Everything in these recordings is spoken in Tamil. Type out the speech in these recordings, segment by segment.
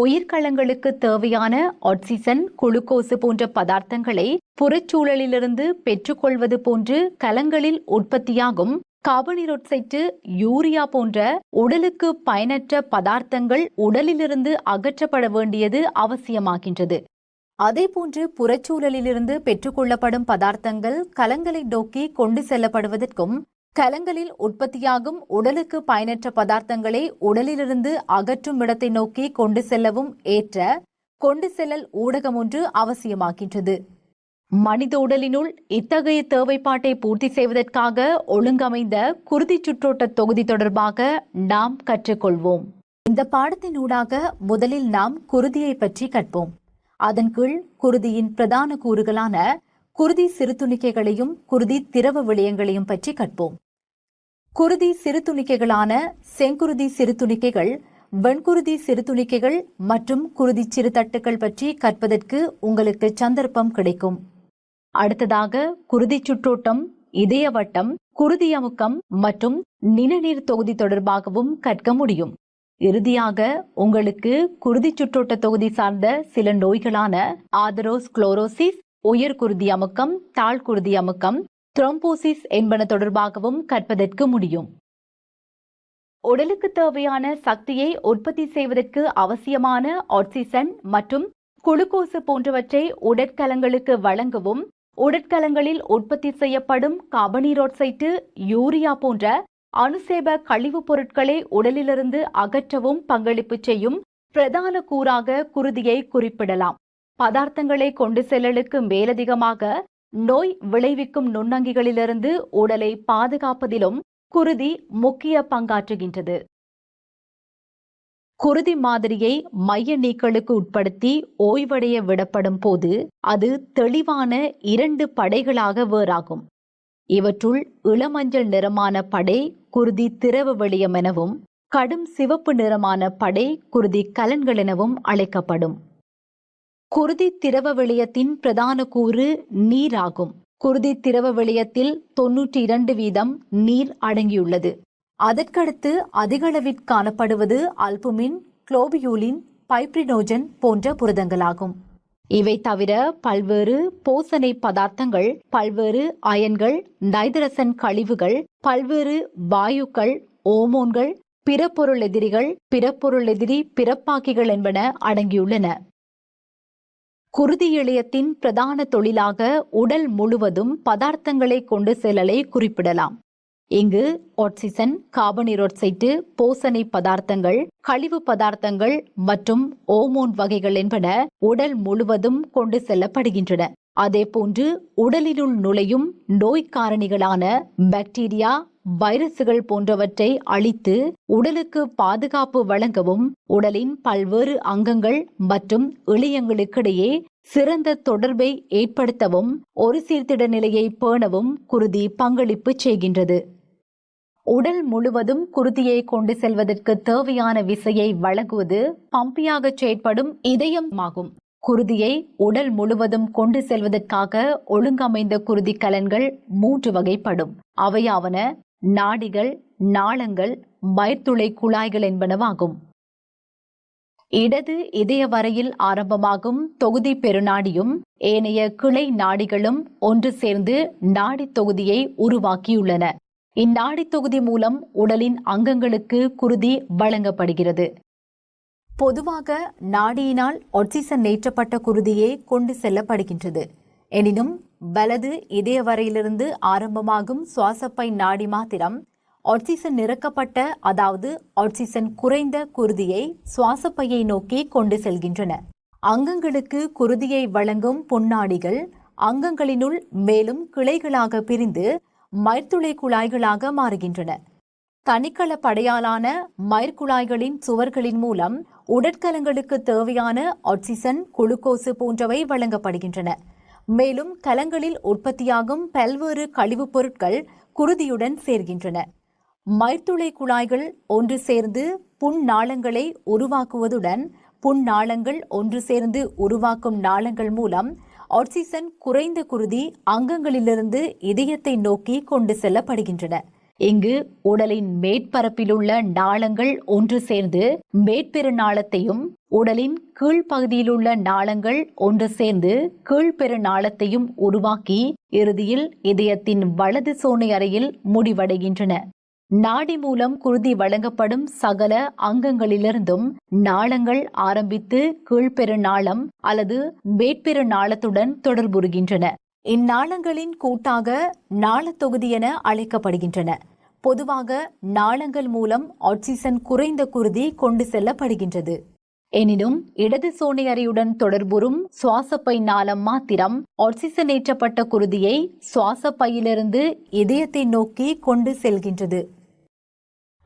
உயிர்க்கலங்களுக்கு தேவையான ஆக்சிஜன் குளுக்கோசு போன்ற பதார்த்தங்களை புறச்சூழலிலிருந்து பெற்றுக்கொள்வது போன்று கலங்களில் உற்பத்தியாகும் கார்பனீரொட்சைட்டு யூரியா போன்ற உடலுக்கு பயனற்ற பதார்த்தங்கள் உடலிலிருந்து அகற்றப்பட வேண்டியது அவசியமாகின்றது. அதேபோன்று புறச்சூழலிலிருந்து பெற்றுக்கொள்ளப்படும் பதார்த்தங்கள் கலங்களை நோக்கி கொண்டு செல்லப்படுவதற்கும் கலங்களில் உற்பத்தியாகும் உடலுக்கு பயனற்ற பதார்த்தங்களை உடலிலிருந்து அகற்றும் இடத்தை நோக்கி கொண்டு செல்லவும் ஏற்ற கொண்டு செல்லல் ஊடகம் ஒன்று அவசியமாகின்றது. மனித உடலினுள் இத்தகைய தேவைப்பாட்டை பூர்த்தி செய்வதற்காக ஒழுங்கமைந்த குருதி சுற்றோட்ட தொகுதி தொடர்பாக நாம் கற்றுக்கொள்வோம். இந்த பாடத்தினூடாக முதலில் நாம் குருதியை பற்றி கற்போம். அதன் கீழ் குருதியின் பிரதான கூறுகளான குருதி சிறுதுணிக்கைகளையும் குருதி திரவ விளையங்களையும் பற்றி கற்போம். குருதி சிறுதுணிக்கைகளான செங்குருதி சிறுதுணிக்கைகள் வெண்குருதி சிறுதுணிக்கைகள் மற்றும் குருதி சிறுதட்டுகள் பற்றி கற்பதற்கு உங்களுக்கு சந்தர்ப்பம் கிடைக்கும். அடுத்ததாக குருதி சுற்றோட்டம் இதயவட்டம் குருதி அமுக்கம் மற்றும் நிணநீர் தொகுதி தொடர்பாகவும் கற்க முடியும். இறுதியாக உங்களுக்கு குருதி சுற்றோட்ட தொகுதி சார்ந்த சில நோய்களான ஆதரோஸ் குளோரோசிஸ் குருதி அமுக்கம் தாழ் குருதி அமுக்கம் த்ரோம்போசிஸ் என்பன தொடர்பாகவும் கற்பதற்கு முடியும். உடலுக்கு தேவையான சக்தியை உற்பத்தி செய்வதற்கு அவசியமான ஆக்சிஜன் மற்றும் குளுக்கோசு போன்றவற்றை உடற்கலங்களுக்கு வழங்கவும் உடற்கலங்களில் உற்பத்தி செய்யப்படும் கார்பனீரோட்சைட்டு யூரியா போன்ற அணுசேப கழிவுப் பொருட்களை உடலிலிருந்து அகற்றவும் பங்களிப்பு செய்யும் பிரதான கூறாக குருதியை குறிப்பிடலாம். பதார்த்தங்களை கொண்டு செல்லலுக்கு மேலதிகமாக நோய் விளைவிக்கும் நுண்ணங்கிகளிலிருந்து உடலை பாதுகாப்பதிலும் குருதி முக்கிய பங்காற்றுகின்றது. குருதி மாதிரியை மைய நீக்கலுக்கு உட்படுத்தி ஓய்வடைய விடப்படும் போது அது தெளிவான இரண்டு படைகளாக வேறாகும். இவற்றுள் இளமஞ்சள் நிறமான படை குருதி திரவ வெளியம் எனவும் கடும் சிவப்பு நிறமான படை குருதி கலன்கள் எனவும் அழைக்கப்படும். குருதி திரவ வெளியத்தின் பிரதான கூறு நீராகும். குருதி திரவ வெளியத்தில் தொன்னூற்றி இரண்டு வீதம் நீர் அடங்கியுள்ளது. அதற்கடுத்து அதிகளவில் காணப்படுவது அல்புமின் குளோபியூலின் பைப்ரினோஜன் போன்ற புரதங்களாகும். இவை தவிர பல்வேறு போசனை பதார்த்தங்கள் பல்வேறு அயன்கள் நைதரசன் கழிவுகள் பல்வேறு வாயுக்கள் ஓமோன்கள் பிறப்பொருள் எதிரிகள் பிறப்பொருள் எதிரி பிறப்பாக்கிகள் என்பன அடங்கியுள்ளன. குருதி இழையத்தின் பிரதான தொழிலாக உடல் முழுவதும் பதார்த்தங்களை கொண்டு செல்லலை குறிப்பிடலாம். இங்கு ஆக்சிஜன் கார்பனீரோட்சைட்டு போசனை பதார்த்தங்கள் கழிவு பதார்த்தங்கள் மற்றும் ஓமோன் வகைகள் என்பன உடல் முழுவதும் கொண்டு செல்லப்படுகின்றன. அதேபோன்று உடலினுள் நுழையும் நோய்க்காரணிகளான பாக்டீரியா வைரசுகள் போன்றவற்றை அழித்து உடலுக்கு பாதுகாப்பு வழங்கவும் உடலின் பல்வேறு அங்கங்கள் மற்றும் இளையங்களுக்கிடையே சிறந்த தொடர்பை ஏற்படுத்தவும் ஒரு சீர்திட நிலையை பேணவும் குருதி பங்களிப்பு செய்கின்றது. உடல் முழுவதும் குருதியை கொண்டு செல்வதற்கு தேவையான விசையை வழங்குவது பம்பியாக செயற்படும் இதயமாகும். குருதியை உடல் முழுவதும் கொண்டு செல்வதற்காக ஒழுங்கமைந்த குருதி கலன்கள் மூன்று வகைப்படும். அவையாவன நாடிகள் நாளங்கள் மயத்துளை குழாய்கள் என்பனவாகும். இடது இதய வரையில் ஆரம்பமாகும் தொகுதி பெருநாடியும் ஏனைய கிளை நாடிகளும் ஒன்று சேர்ந்து நாடி தொகுதியை உருவாக்கியுள்ளன. இந்நாடி தொகுதி மூலம் உடலின் அங்கங்களுக்கு குருதி வழங்கப்படுகிறது. பொதுவாக நாடியினால் ஆக்சிஜன் நேற்றப்பட்ட குருதியே கொண்டு செல்லப்படுகின்றது. எனினும் வலது இதய வரையிலிருந்து ஆரம்பமாகும் சுவாசப்பை நாடி மாத்திரம் ஆக்சிசன் நிரக்கப்பட்ட அதாவது ஆக்சிசன் குறைந்த குருதியை சுவாசப்பையை நோக்கி கொண்டு செல்கின்றன. அங்கங்களுக்கு குருதியை வழங்கும் பொன்னாடிகள் அங்கங்களினுள் மேலும் கிளைகளாக பிரிந்து மயிர்த்துளை குழாய்களாக மாறுகின்றன. தனிக்கள படையாலான மயிர்குழாய்களின் சுவர்களின் மூலம் உடற்கலங்களுக்கு தேவையான ஆக்சிசன் குளுக்கோசு போன்றவை வழங்கப்படுகின்றன. மேலும் கலங்களில் உற்பத்தியாகும் பல்வேறு கழிவுப் பொருட்கள் குருதியுடன் சேர்கின்றன. மயிர்த்துளை குழாய்கள் ஒன்று சேர்ந்து புன்னாளங்களை உருவாக்குவதுடன் புன்னாளங்கள் ஒன்று சேர்ந்து உருவாக்கும் நாளங்கள் மூலம் ஆக்சிஜன் குறைந்த குருதி அங்கங்களிலிருந்து இதயத்தை நோக்கி கொண்டு செல்லப்படுகின்றன. இங்கு உடலின் மேற்பரப்பிலுள்ள நாளங்கள் ஒன்று சேர்ந்து மேற்பெருநாளத்தையும் உடலின் கீழ்ப்பகுதியிலுள்ள நாளங்கள் ஒன்று சேர்ந்து கீழ்பெருநாளத்தையும் உருவாக்கி இறுதியில் இதயத்தின் வலது சோனை அறையில் முடிவடைகின்றன. நாடி மூலம் குருதி வழங்கப்படும் சகல அங்கங்களிலிருந்தும் நாளங்கள் ஆரம்பித்து கீழ்பெருநாளம் அல்லது மேற்பெருநாளத்துடன் தொடர்புறுகின்றன. இந்நாளங்களின் கூட்டாக நாள தொகுதி என அழைக்கப்படுகின்றன. பொதுவாக நாளங்கள் மூலம் ஆக்சிஜன் குறைந்த குருதி கொண்டு செல்லப்படுகின்றது. எனினும் இடது சோனை அறையுடன் தொடர்புறும் சுவாசப்பை நாளம் மாத்திரம் ஆக்சிஜனேற்றப்பட்ட குருதியை சுவாசப்பையிலிருந்து இதயத்தை நோக்கி கொண்டு செல்கின்றது.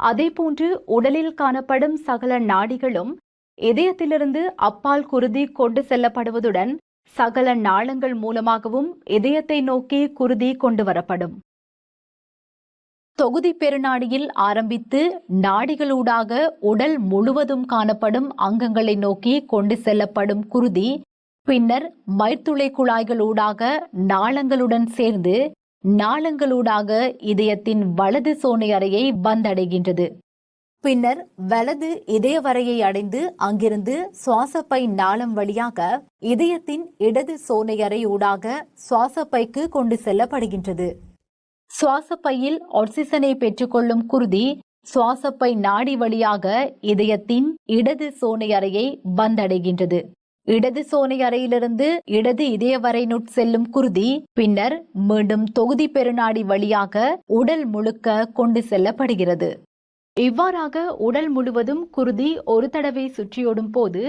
அதேபோன்று உடலில் காணப்படும் சகல நாடிகளும் இதயத்திலிருந்து அப்பால் குருதி கொண்டு செல்லப்படுவதுடன் சகல நாளங்கள் மூலமாகவும் இதயத்தை நோக்கி குருதி கொண்டு வரப்படும். தொகுதி பெருநாடியில் ஆரம்பித்து நாடிகளூடாக உடல் முழுவதும் காணப்படும் அங்கங்களை நோக்கி கொண்டு செல்லப்படும் குருதி பின்னர் மயிர்த்துளை குழாய்களூடாக நாளங்களுடன் சேர்ந்து நாளங்களூடாக இதயத்தின் வலது சோனை அறையை வந்தடைகின்றது. பின்னர் வலது இதய வரையை அடைந்து அங்கிருந்து சுவாசப்பை நாளம் வழியாக இதயத்தின் இடது சோனை அறை ஊடாக சுவாசப்பைக்கு கொண்டு செல்லப்படுகின்றது. சுவாசப்பையில் ஆக்சிசனை பெற்றுக்கொள்ளும் குருதி சுவாசப்பை நாடி வழியாக இதயத்தின் இடது சோனை அறையை வந்தடைகின்றது. இடது சோனை அறையிலிருந்து இடது இதய வரை செல்லும் குருதி பின்னர் மீண்டும் தொகுதி பெருநாடி வழியாக உடல் முழுக்க கொண்டு செல்லப்படுகிறது. இவ்வாறாக உடல் முழுவதும் குருதி ஒரு தடவை சுற்றியோடும் போது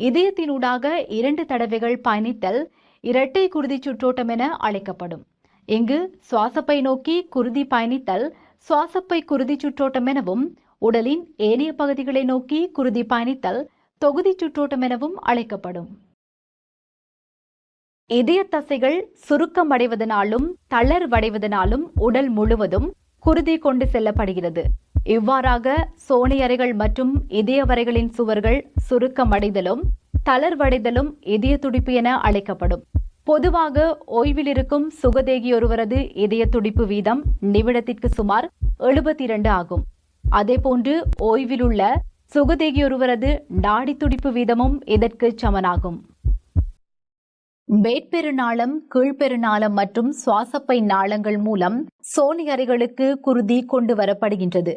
இதயத்தினூடாக இரண்டு தடவைகள் பயணித்தல் இரட்டை குருதி சுற்றோட்டம் என அழைக்கப்படும். இங்கு சுவாசப்பை நோக்கி குருதி பயணித்தல் சுவாசப்பை குருதி சுற்றோட்டம் எனவும் உடலின் ஏனைய பகுதிகளை நோக்கி குருதி பயணித்தல் தொகுதி சுற்றோட்டம் எனவும் அழைக்கப்படும். இதய தசைகள் சுருக்கமடைவதனாலும் தளர்வடைவதனாலும் உடல் முழுவதும் குருதி கொண்டு செல்லப்படுகிறது. இவ்வாறாக சோனையறைகள் மற்றும் இதயவரைகளின் சுவர்கள் சுருக்கமடைதலும் தளர்வடைதலும் இதய துடிப்பு என அழைக்கப்படும். பொதுவாக ஓய்வில் இருக்கும் சுகதேகியொருவரது இதய துடிப்பு வீதம் நிமிடத்திற்கு சுமார் எழுபத்தி இரண்டு ஆகும். அதேபோன்று சுகதேகி ஒருவரது நாடி துடிப்பு வீதமும் இதற்கு சமனாகும். வேட்பெருநாளம் கீழ்பெருநாளம் மற்றும் சுவாசப்பை நாளங்கள் மூலம் சோனியறைகளுக்கு குருதி கொண்டு வரப்படுகின்றது.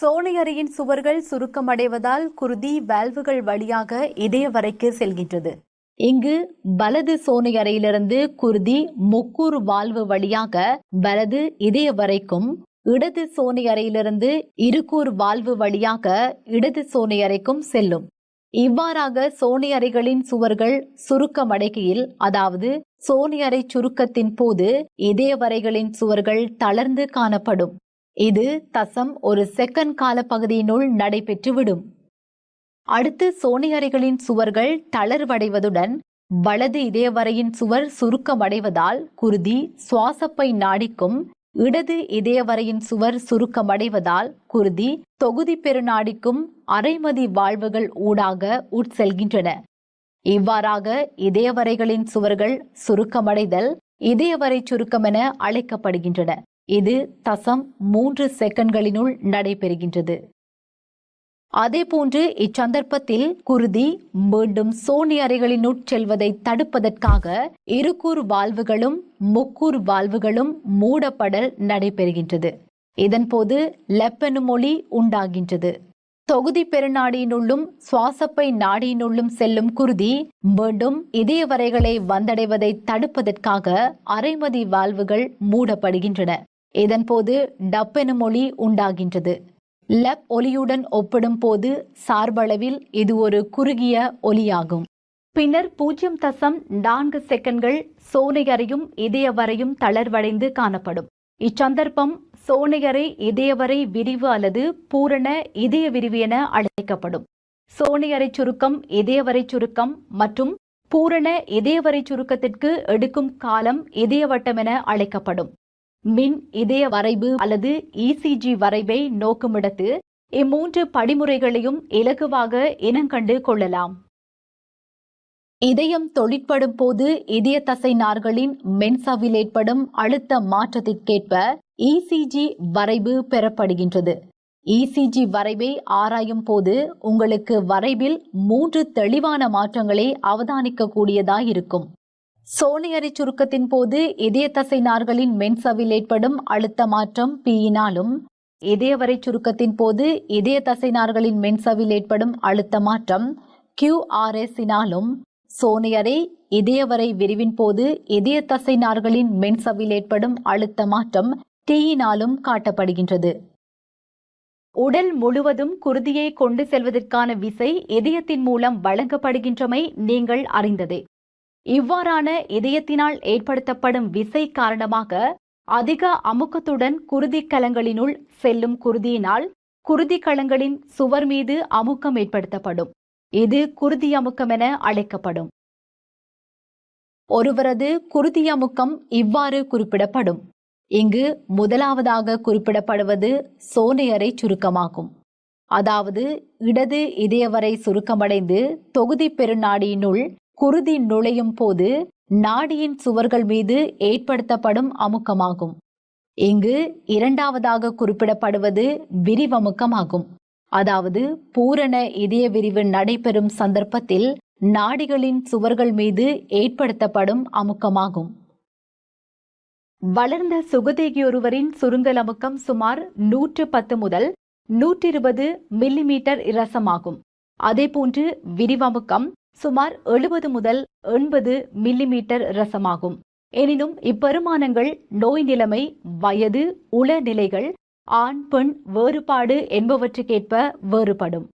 சோனையறையின் சுவர்கள் சுருக்கமடைவதால் குருதி வேல்வுகள் வழியாக இதய வரைக்கு செல்கின்றது. இங்கு வலது சோனை அறையிலிருந்து குருதி முக்கூறு வால்வு வழியாக வலது இதய வரைக்கும் இடது சோனை அறையிலிருந்து இருக்கூர் வால்வு வழியாக இடது சோனை அறைக்கும் செல்லும். இவ்வாறாக சோனை அறைகளின் சுவர்கள் சுருக்கமடைகையில் அதாவது சோனை அறை சுருக்கத்தின் போது இதயவரைகளின் சுவர்கள் தளர்ந்து காணப்படும். இது தசம் ஒரு செகண்ட் கால பகுதியினுள் நடைபெற்றுவிடும். அடுத்து சோனையறைகளின் சுவர்கள் தளர்வடைவதுடன் வலது இதயவரையின் சுவர் சுருக்கமடைவதால் குருதி சுவாசப்பை நாடிக்கும் இடது இதயவரையின் சுவர் சுருக்கமடைவதால் குருதி தொகுதி பெருநாடிக்கும் அரைமதி வாழ்வுகள் ஊடாக உட்செல்கின்றன. இவ்வாறாக இதயவரைகளின் சுவர்கள் சுருக்கமடைதல் இதயவரை சுருக்கம் என அழைக்கப்படுகின்றன. இது தசம் மூன்று செகண்ட்களினுள் நடைபெறுகின்றது. அதேபோன்று இச்சந்தர்ப்பத்தில் குருதி மீண்டும் சோனி அறைகளினுட் செல்வதை தடுப்பதற்காக இருக்கூர் வால்வுகளும் முக்கூர் வால்வுகளும் மூடப்படல் நடைபெறுகின்றது. இதன்போது லெப்பனுமொழி உண்டாகின்றது. தொகுதி பெருநாடியினுள்ளும் சுவாசப்பை நாடியினுள்ளும் செல்லும் குருதி மீண்டும் இதய வரைகளை வந்தடைவதை தடுப்பதற்காக அரைமதி வால்வுகள் மூடப்படுகின்றன. இதன்போது ஒளி உண்டாகின்றது. லெப் ஒலியுடன் ஒப்பிடும் போது சார்பளவில் இது ஒரு குறுகிய ஒலியாகும். பின்னர் பூஜ்ஜியம் தசம் நான்கு செகண்ட்கள் சோனையறையும் இதயவரையும் தளர்வடைந்து காணப்படும். இச்சந்தர்ப்பம் சோனையறை இதயவரை விரிவு அல்லது பூரண இதய விரிவு என அழைக்கப்படும். சோனையறை சுருக்கம் இதயவரை சுருக்கம் மற்றும் பூரண இதயவரை சுருக்கத்திற்கு எடுக்கும் காலம் இதயவட்டம் என அழைக்கப்படும். மின் இதய வரைவு அல்லது இசிஜி வரைவை நோக்குமிடத்து இம்மூன்று படிமுறைகளையும் இலகுவாக இனங்கண்டு கொள்ளலாம். இதயம் தொழிற்படும் போது இதய தசை நார்களின் மென்சாவில் ஏற்படும் அழுத்த மாற்றத்திற்கேற்ப இசிஜி வரைவு பெறப்படுகின்றது. இசிஜி வரைவை ஆராயும் போது உங்களுக்கு வரைவில் மூன்று தெளிவான மாற்றங்களை அவதானிக்க கூடியதாயிருக்கும் சோனியரி சுருக்கத்தின் போது இதய தசை நார்களின் மென்சவில் ஏற்படும் அழுத்த மாற்றம் பீயினாலும் இதயவரை சுருக்கத்தின் போது இதய தசை நார்களின் மென்சவில் ஏற்படும் அழுத்த மாற்றம் கியூஆர்எஸினாலும் சோனையறை இதயவரை விரிவின் போது இதய தசை நார்களின் மென்சவில் ஏற்படும் அழுத்த மாற்றம் டீயினாலும் காட்டப்படுகின்றது. உடல் முழுவதும் குருதியை கொண்டு செல்வதற்கான விசை இதயத்தின் மூலம் வழங்கப்படுகின்றமை நீங்கள் அறிந்ததே. இவ்வாறான இதயத்தினால் ஏற்படுத்தப்படும் விசை காரணமாக அதிக அமுக்கத்துடன் குருதி கலங்களினுள் செல்லும் குருதியினால் குருதி கலங்களின் சுவர் மீது அமுக்கம் ஏற்படுத்தப்படும். இது குருதி அமுக்கம் என அழைக்கப்படும். ஒருவரது குருதி அமுக்கம் இவ்வாறு குறிப்பிடப்படும். இங்கு முதலாவதாக குறிப்பிடப்படுவது சோனையரை சுருக்கமாகும். அதாவது இடது இதயவரை சுருக்கமடைந்து தொகுதி பெருநாடியினுள் குருதி நுழையும் போது நாடியின் சுவர்கள் மீது ஏற்படுத்தப்படும் அமுக்கமாகும். இங்கு இரண்டாவதாக குறிப்பிடப்படுவது விரிவமுக்கமாகும். அதாவது பூரண இதய விரிவு நடைபெறும் சந்தர்ப்பத்தில் நாடிகளின் சுவர்கள் மீது ஏற்படுத்தப்படும் அமுக்கமாகும். வளர்ந்த சுகதேகியொருவரின் சுருங்கல் அமுக்கம் சுமார் நூற்று பத்து முதல் நூற்றி இருபது மில்லிமீட்டர் இரசமாகும். அதேபோன்று விரிவமுக்கம் சுமார் எழுபது முதல் எண்பது மில்லிமீட்டர் ரசமாகும். எனினும் இப்பெருமானங்கள் நோய் நிலைமை வயது உள நிலைகள் ஆண் பெண் வேறுபாடு என்பவற்றுக்கேற்ப வேறுபடும்.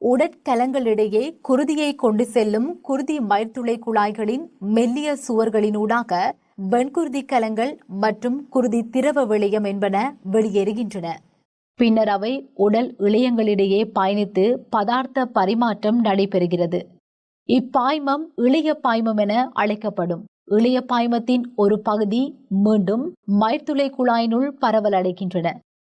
உடற்கலங்களிடையே குருதியை கொண்டு செல்லும் குருதி மயிர்த்துளை குழாய்களின் மெல்லிய சுவர்களினூடாக வெண்குருதி கலங்கள் மற்றும் குருதி திரவ விளையம் என்பன வெளியேறுகின்றன. பின்னர் அவை உடல் இழையங்களிடையே பயணித்து பதார்த்த பரிமாற்றம் நடைபெறுகிறது. இப்பாய்மம் இளைய பாய்மம் என அழைக்கப்படும். இளைய பாய்மத்தின் ஒரு பகுதி மீண்டும் மயிர்த்துளை குழாயினுள் பரவலடைகின்றன.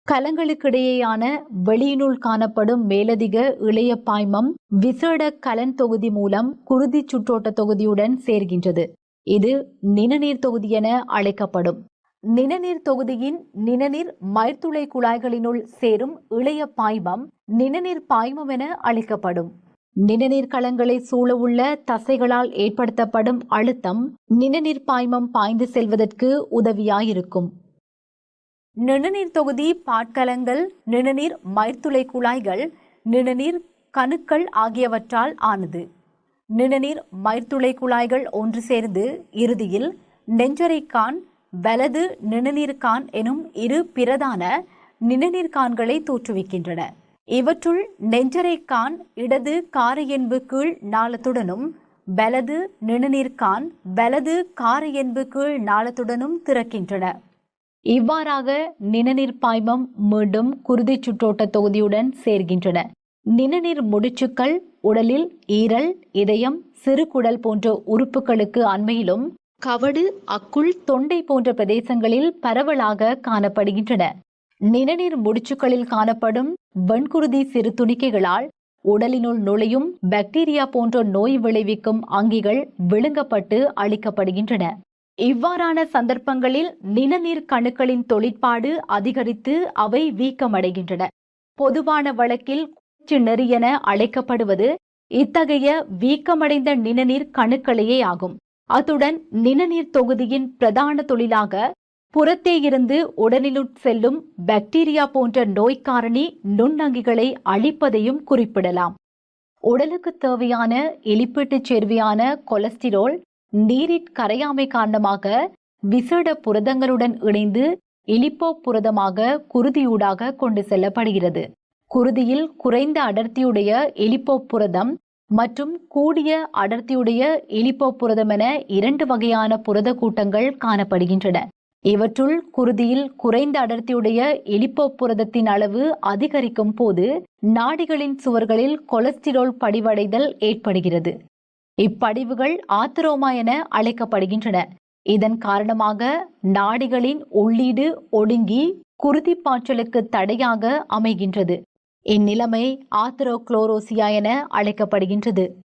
கலங்களுக்கிடையேயான வெளியினுள் காணப்படும் மேலதிக இளைய பாய்மம் விசேட கலன் தொகுதி மூலம் குருதி சுற்றோட்ட தொகுதியுடன் சேர்கின்றது. இது நிணநீர் தொகுதி என அழைக்கப்படும். நிணநீர் தொகுதியின் நிணநீர் மயிர்த்துளை குழாய்களினுள் சேரும் இளைய பாய்மம் நிணநீர் பாய்மம் என அழைக்கப்படும். நிணநீர் களங்களை சூழவுள்ள தசைகளால் ஏற்படுத்தப்படும் அழுத்தம் நிணநீர் பாய்மம் பாய்ந்து செல்வதற்கு உதவியாயிருக்கும். நிணநீர் தொகுதி பாட்கலங்கள் நிணநீர் மயிர்த்துளை குழாய்கள் நிணநீர் கணுக்கள் ஆகியவற்றால் ஆனது. நிணநீர் மயிர்த்துளை குழாய்கள் ஒன்று சேர்ந்து இறுதியில் நெஞ்சரைக்கான் வலது நிணநீர்கான் எனும் இரு பிரதான நிணநீர்கான்களை தோற்றுவிக்கின்றன. இவற்றுள் நெஞ்சரைக்கான் இடது காரையென்பு கீழ் நாளத்துடனும் வலது நிணநீர்கான் வலது காரையென்பு கீழ் நாளத்துடனும் திறக்கின்றன. இவ்வாறாக நிணநீர் பாய்மம் மீண்டும் குருதி சுற்றோட்ட தொகுதியுடன் சேர்கின்றன. நிணநீர் முடிச்சுக்கள் உடலில் ஈரல் இதயம் சிறுகுடல் போன்ற உறுப்புகளுக்கு அண்மையிலும் கவடு அக்குள் தொண்டை போன்ற பிரதேசங்களில் பரவலாக காணப்படுகின்றன. நிணநீர் முடிச்சுக்களில் காணப்படும் வெண்குருதி சிறு துணிக்கைகளால் உடலினுள் நுழையும் பாக்டீரியா போன்ற நோய் விளைவிக்கும் அங்கிகள் விழுங்கப்பட்டு அளிக்கப்படுகின்றன இவ்வாறான சந்தர்ப்பங்களில் நிணநீர் கணுக்களின் தொழிற்பாடு அதிகரித்து அவை வீக்கமடைகின்றன. பொதுவான வழக்கில் குச்சி நெறி என அழைக்கப்படுவது இத்தகைய வீக்கமடைந்த நிணநீர் கணுக்களையே ஆகும். அத்துடன் நிணநீர் தொகுதியின் பிரதான தொழிலாக புறத்தே இருந்து உடலினுட் செல்லும் பாக்டீரியா போன்ற நோய்க்காரணி நுண்ணங்கிகளை அழிப்பதையும் குறிப்பிடலாம். உடலுக்கு தேவையான எலிப்பீட்டுச் சேர்வையான கொலஸ்டிரோல் நீரிற் கரையாமை காரணமாக விசேட புரதங்களுடன் இணைந்து இலிப்போ புரதமாக குருதியூடாக கொண்டு செல்லப்படுகிறது. குருதியில் குறைந்த அடர்த்தியுடைய எலிப்போ புரதம் மற்றும் கூடிய அடர்த்தியுடைய இலிப்போ புரதம் என இரண்டு வகையான புரத கூட்டங்கள் காணப்படுகின்றன. இவற்றுள் குருதியில் குறைந்த அடர்த்தியுடைய எலிப்போ புரதத்தின் அளவு அதிகரிக்கும் போது நாடிகளின் சுவர்களில் கொலஸ்டிரோல் படிவடைதல் ஏற்படுகிறது. இப்படிவுகள் ஆத்திரோமா என அழைக்கப்படுகின்றன. இதன் காரணமாக நாடிகளின் உள்ளீடு ஒடுங்கி குருதி பாய்ச்சலுக்கு தடையாக அமைகின்றது. இந்நிலைமை ஆத்திரோக்ளோரோசியா என அழைக்கப்படுகின்றது.